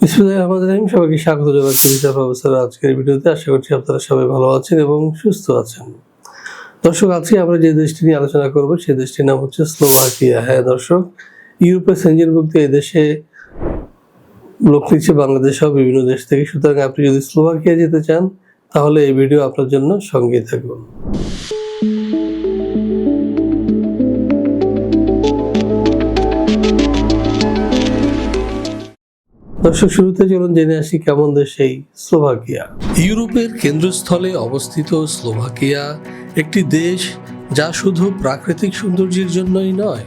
বিসমুল্লাহির রহমানির রহিম, সবাইকে স্বাগত জানাচ্ছি বিচার প্রফেসরের আজকের ভিডিওতে। আশা করছি আপনারা সবাই ভালো আছেন এবং সুস্থ আছেন। দর্শক, আজকে আমরা যে দেশটি নিয়ে আলোচনা করব সেই দেশটির নাম হচ্ছে স্লোভাকিয়া। হ্যাঁ দর্শক ইউরোপের সেঞ্জনভুক্ত এই দেশে লোক নিচ্ছে বাংলাদেশ সহ বিভিন্ন দেশ থেকে। সুতরাং আপনি যদি স্লোভাকিয়া যেতে চান, তাহলে এই ভিডিও আপনার জন্য সঙ্গে থাকুন। দর্শক, শুরুতে চলুন জেনে আসি কেমন দেশ এই স্লোভাকিয়া। ইউরোপের কেন্দ্রস্থলে অবস্থিত স্লোভাকিয়া একটি দেশ যা শুধু প্রাকৃতিক সৌন্দর্যের জন্যই নয়,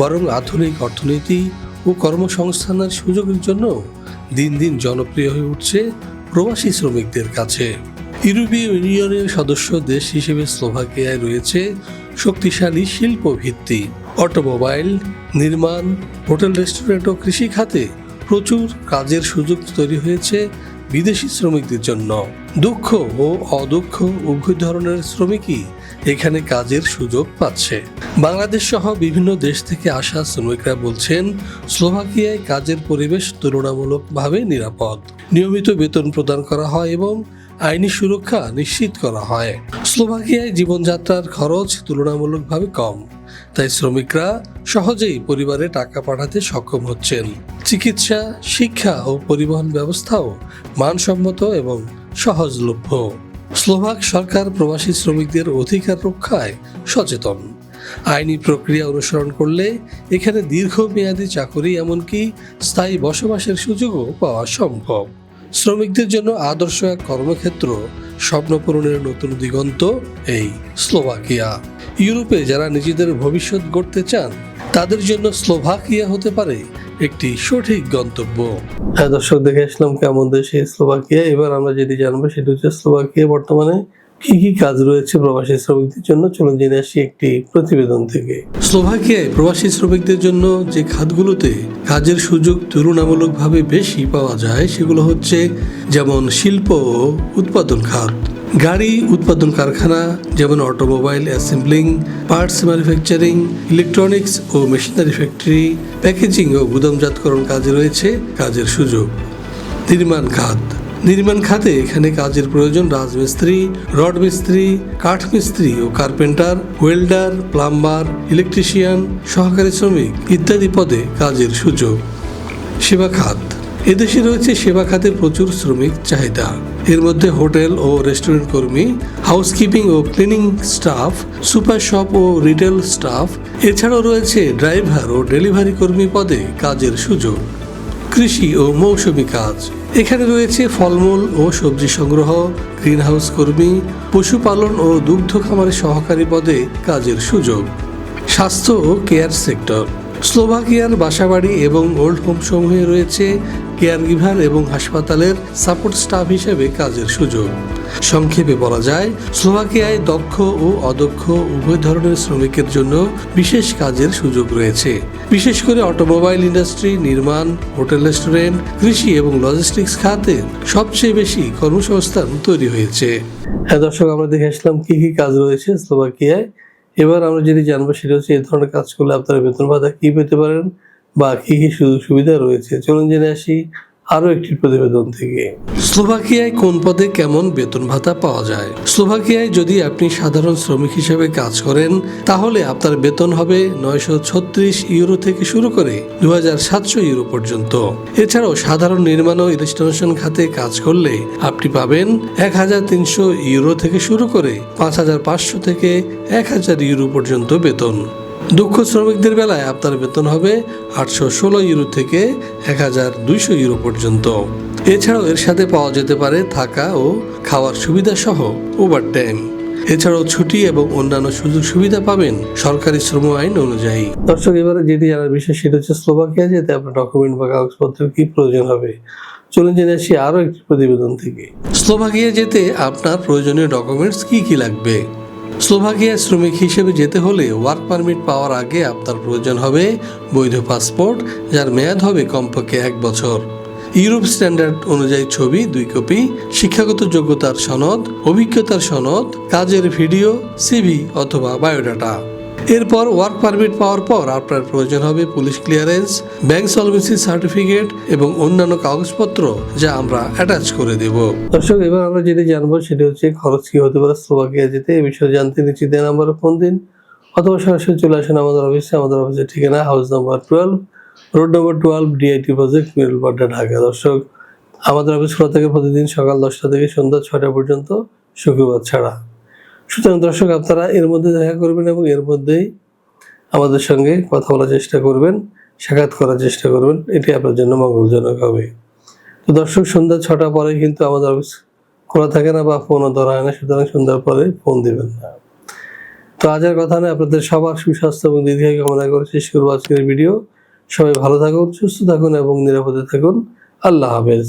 বরং আধুনিক অর্থনীতি ও কর্মসংস্থানের সুযোগের জন্য দিন দিন জনপ্রিয় হয়ে উঠছে প্রবাসী শ্রমিকদের কাছে। ইউরোপীয় ইউনিয়নের সদস্য দেশ হিসেবে স্লোভাকিয়ায় রয়েছে শক্তিশালী শিল্প ভিত্তি অটোমোবাইল নির্মাণ, হোটেল, রেস্টুরেন্ট ও কৃষি খাতে প্রচুর কাজের সুযোগ তৈরি হয়েছে বিদেশি শ্রমিকদের জন্য। দক্ষ ও অদক্ষ উভয় ধরনের শ্রমিকই এখানে কাজের সুযোগ পাচ্ছে। বাংলাদেশ সহ বিভিন্ন দেশ থেকে আসা শ্রমিকরা বলছেন, স্লোভাকিয়ায় কাজের পরিবেশ তুলনামূলকভাবে নিরাপদ। নিয়মিত বেতন প্রদান করা হয় এবং আইনি সুরক্ষা নিশ্চিত করা হয়। স্লোভাকিয়ায় জীবনযাত্রার খরচ তুলনামূলকভাবে কম। তাই শ্রমিকরা সহজেই পরিবারে টাকা পাঠাতে সক্ষম হচ্ছেন। চিকিৎসা, শিক্ষা ও পরিবহন ব্যবস্থাও মানসম্মত এবং সহজলভ্য। স্লোভাক সরকার প্রবাসী শ্রমিকদের অধিকার রক্ষায় সচেতন। আইনি প্রক্রিয়া অনুসরণ করলে এখানে দীর্ঘমেয়াদী চাকরি এমনকি স্থায়ী বসবাসের সুযোগও পাওয়া সম্ভব। শ্রমিকদের জন্য আদর্শ এক কর্মক্ষেত্র স্বপ্ন পূরণের নতুন দিগন্ত এই স্লোভাকিয়া। ইউরোপে যারা নিজেদের ভবিষ্যৎ গড়তে চান তাদের জন্য স্লোভাকিয়া হতে পারে একটি সঠিক গন্তব্য। হ্যাঁ দর্শক দেখে আসলাম কেমন দেশে স্লোভাকিয়া। এবার আমরা যেটি জানব সেটি হচ্ছে স্লোভাকিয়া বর্তমানে কি কি কাজ রয়েছে প্রবাসী শ্রমিকদের জন্য। চলুন জেনে আসি একটি প্রতিবেদন থেকে। স্লোভাকিয়ায় প্রবাসী শ্রমিকদের জন্য যে খাতগুলোতে কাজের সুযোগ তুলনামূলকভাবে বেশি পাওয়া যায় সেগুলো হচ্ছে যেমন শিল্প ও উৎপাদন খাত। গাড়ি, উৎপাদন কারখানা, যেমন automobile assembling, parts manufacturing, electronics ও মেশিনারি ফ্যাক্টরি, প্যাকেজিং ও গুদামজাতকরণ কাজে রয়েছে কাজের সুযোগ। নির্মাণ খাত। নির্মাণ খাতে এখানে কাজের প্রয়োজন রাজমিস্ত্রি রড মিস্ত্রি কাঠ মিস্ত্রি ও কার্পেন্টার, ওয়েল্ডার, প্লাম্বার, ইলেকট্রিশিয়ান, সহকারী শ্রমিক ইত্যাদি পদে কাজের সুযোগ। সেবা খাত। এদেশে রয়েছে সেবা খাতের প্রচুর শ্রমিক চাহিদা। এর মধ্যে হোটেল ও রেস্টুরেন্ট কর্মী, হাউসকিপিং ও ক্লিনিং স্টাফ, সুপার শপ ও রিটেল স্টাফ, এছাড়াও রয়েছে ড্রাইভার ও ডেলিভারি কর্মী পদে কাজের সুযোগ। কৃষি ও মৌসুমি কাজ। এখানে রয়েছে ফলমূল ও সবজি সংগ্রহ, গ্রিনহাউস কর্মী, পশুপালন ও দুগ্ধ খামারের সহকারী পদে কাজের সুযোগ। স্বাস্থ্য ও কেয়ার সেক্টর। স্লোভাকিয়ার বাসাবাড়ি এবং ওল্ড হোম সমূহে রয়েছে কেয়ার গিভার এবং হাসপাতালের সাপোর্ট স্টাফ হিসেবে কাজের সুযোগ। সংক্ষেপে বলা যায়, স্লোভাকিয়ায় দক্ষ ও অদক্ষ উভয় ধরনের শ্রমিকের জন্য বিশেষ কাজের সুযোগ রয়েছে। বিশেষ করে অটোমোবাইল ইন্ডাস্ট্রি, নির্মাণ, হোটেল রেস্টুরেন্ট, কৃষি এবং লজিস্টিক্স খাতে সবচেয়ে বেশি কর্মসংস্থান তৈরি হয়েছে। হ্যাঁ দর্শক, আমরা দেখে আসলাম কি কি কাজ রয়েছে স্লোভাকিয়ায়। এবার আমরা যেটি জানব সেটা হচ্ছে এই ধরনের কাজ করলে আপনারা বেতন ভাতা কি পেতে পারেন বা কি কি সুযোগ সুবিধা রয়েছে। চলুন জেনে আসি আরও একটি প্রতিবেদন থেকে। স্লোভাকিয়ায় কোন পদে কেমন বেতন ভাতা পাওয়া যায়? স্লোভাকিয়ায় যদি আপনি সাধারণ শ্রমিক হিসেবে কাজ করেন, তাহলে আপনার বেতন হবে নয়শো ছত্রিশ ইউরো থেকে শুরু করে দু সাতশো ইউরো পর্যন্ত। এছাড়াও সাধারণ নির্মাণ ও ইনস্টলেশন খাতে কাজ করলে আপনি পাবেন এক হাজার তিনশো ইউরো থেকে শুরু করে পাঁচ হাজার পাঁচশো থেকে এক হাজার ইউরো পর্যন্ত বেতন। দক্ষ শ্রমিকদের বেলায় আপনার বেতন হবে আটশো ষোলো ইউরো থেকে এক হাজার দুইশো ইউরো পর্যন্ত। এছাড়াও এর সাথে পাওয়া যেতে পারে থাকা ও খাওয়ার সুবিধা সহ ওভার টাইম এছাড়াও ছুটি এবং অন্যান্য সুযোগ সুবিধা পাবেন সরকারি শ্রম আইন অনুযায়ী। দর্শক, এবারে যেটি জানার বিষয় সেটা হচ্ছে স্লোভাকিয়া যেতে আপনার ডকুমেন্ট বা কাগজপত্র কি প্রয়োজন হবে? চলুন জেনে আসি আরও একটি প্রতিবেদন থেকে। স্লোভাকিয়া যেতে আপনার প্রয়োজনীয় ডকুমেন্টস কি কি লাগবে? স্লোভাকিয়া শ্রমিক হিসেবে যেতে হলে ওয়ার্ক পারমিট পাওয়ার আগে আপনার প্রয়োজন হবে বৈধ পাসপোর্ট, যার মেয়াদ হবে কমপক্ষে এক বছর। ইউরোপ স্ট্যান্ডার্ড অনুযায়ী ছবি, দুই কপি, শিক্ষাগত যোগ্যতার সনদ, অভিজ্ঞতার সনদ, কাজের ভিডিও, সিভি অথবা বায়োডাটা। এরপর ওয়ার্ক পারমিট পাওয়ার পর আপনার প্রয়োজন হবে police clearance bank solvency certificate এবং অন্যান্য কাগজপত্র যা আমরা অ্যাটাচ করে দেব। দর্শক, এবার আমরা যেটি জানব সেটি হচ্ছে খরচ কি হতে পারে স্লোভাকিয়া যেতে, এ বিষয়ে জানতে নিচে দেওয়া নাম্বারে ফোন দিন। অথবা সরাসরি চলে আসেন আমাদের অফিসে আমাদের অফিসের ঠিকানা house number twelve road number twelve DIT project Merul Badda Dhaka দর্শক, আমাদের অফিস খোলা থাকে প্রতিদিন সকাল দশটা থেকে সন্ধ্যা ছটা পর্যন্ত শুক্রবার ছাড়া। সুতরাং দর্শক, আপনারা এর মধ্যে দেখা করবেন এবং এর মধ্যেই আমাদের সঙ্গে কথা বলার চেষ্টা করবেন, সাক্ষাৎ করার চেষ্টা করবেন। এটি আপনার জন্য মঙ্গলজনক হবে। তো দর্শক, সন্ধ্যা ছটা পরে কিন্তু আমাদের অফিস খোলা থাকে না বা ফোনও ধরা হয় না, সুতরাং সন্ধ্যার পরে ফোন দিবেন না। তো আজ আর কথা নেই আপনাদের সবার সুস্বাস্থ্য এবং দীর্ঘায়ু কামনা করে শেষ করব আজকের ভিডিও। সবাই ভালো থাকুন, সুস্থ থাকুন এবং নিরাপদে থাকুন। আল্লাহ হাফেজ।